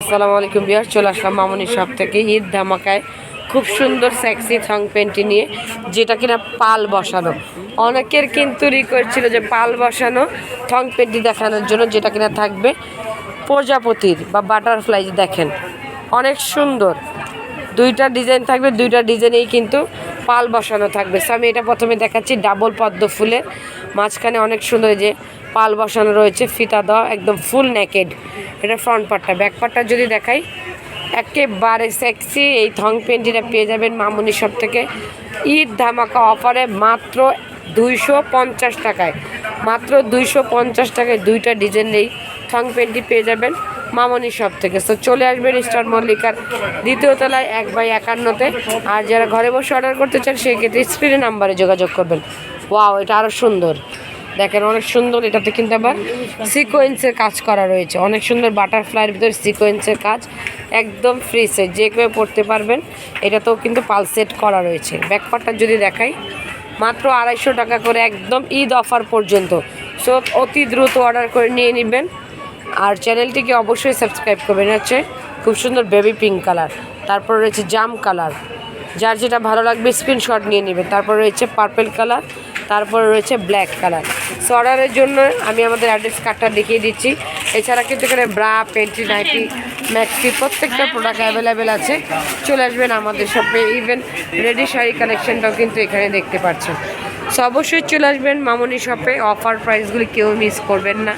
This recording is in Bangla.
আসসালামু আলাইকুম বিয়ার চলে আসলাম মামনি শপ থেকে। ঈদ ধামাকায় খুব সুন্দর সেক্সি থং প্যান্টি নিয়ে, যেটা কিনা পাল বসানো। অনেকের কিন্তু রিকোয়েস্ট ছিল যে পাল বসানো থং প্যান্টি দেখানোর জন্য, যেটা কিনা থাকবে প্রজাপতির বা বাটারফ্লাই দেখেন। অনেক সুন্দর। দুইটা ডিজাইন থাকবে, দুইটা ডিজাইনেই কিন্তু পাল বসানো থাকবে। সো আমি এটা প্রথমে দেখাচ্ছি ডাবল পদ্ম ফুলের। মাঝখানে অনেক সুন্দর যে পাল বসানো রয়েছে, ফিতা দেওয়া, একদম ফুল নেকেড এটা ফ্রন্ট পার্টটা ব্যাক পার্টটা যদি দেখাই, একেবারে সেক্সি এই থং পেন্টিটা পেয়ে যাবেন মামুনি শপ থেকে। ঈদ ধামাকা অফারে মাত্র দুইশো পঞ্চাশ টাকায়, মাত্র দুইশো পঞ্চাশ টাকায় দুইটা ডিজাইন এই থং পেন্টি পেয়ে যাবেন মামনি শপ থেকে। তো চলে আসবেন স্টার মল্লিকার দ্বিতীয় তলায় এক বাই একান্নতে। আর যারা ঘরে বসে অর্ডার করতে চান সেক্ষেত্রে স্ক্রিনে নাম্বারে যোগাযোগ করবেন। ওয়াও এটা আরও সুন্দর। দেখেন অনেক সুন্দর এটাতে কিন্তু আবার সিকোয়েন্সের কাজ করা রয়েছে। অনেক সুন্দর বাটারফ্লাইয়ের ভিতরে সিকোয়েন্সের কাজ। একদম ফ্রি সেট যে কেউ পড়তে পারবেন, এটাতেও কিন্তু পালসেট করা রয়েছে। ব্যাকপারটা যদি দেখাই, মাত্র আড়াইশো টাকা করে একদম ঈদ অফার পর্যন্ত। সো অতি দ্রুত অর্ডার করে নিয়ে নেবেন। আর চ্যানেলটিকে অবশ্যই সাবস্ক্রাইব করবেন। হচ্ছে খুব সুন্দর বেবি পিঙ্ক কালার তারপর রয়েছে জাম কালার যার যেটা ভালো লাগবে স্ক্রিনশট নিয়ে নেবেন। তারপর রয়েছে পার্পেল কালার তারপর রয়েছে ব্ল্যাক কালার সো অর্ডারের জন্য আমি আমাদের অ্যাড্রেস কার্ডটা দেখিয়ে দিচ্ছি। এছাড়া কিন্তু এখানে ব্রা পেন্টি নাইটি ম্যাক্সি প্রত্যেকটা প্রোডাক্ট অ্যাভেলেবেল আছে। চলে আসবেন আমাদের শপে ইভেন রেডি শাড়ি কালেকশনটাও কিন্তু এখানে দেখতে পাচ্ছেন। সো অবশ্যই চলে আসবেন মামনি শপে অফার প্রাইসগুলি কেউ মিস করবেন না।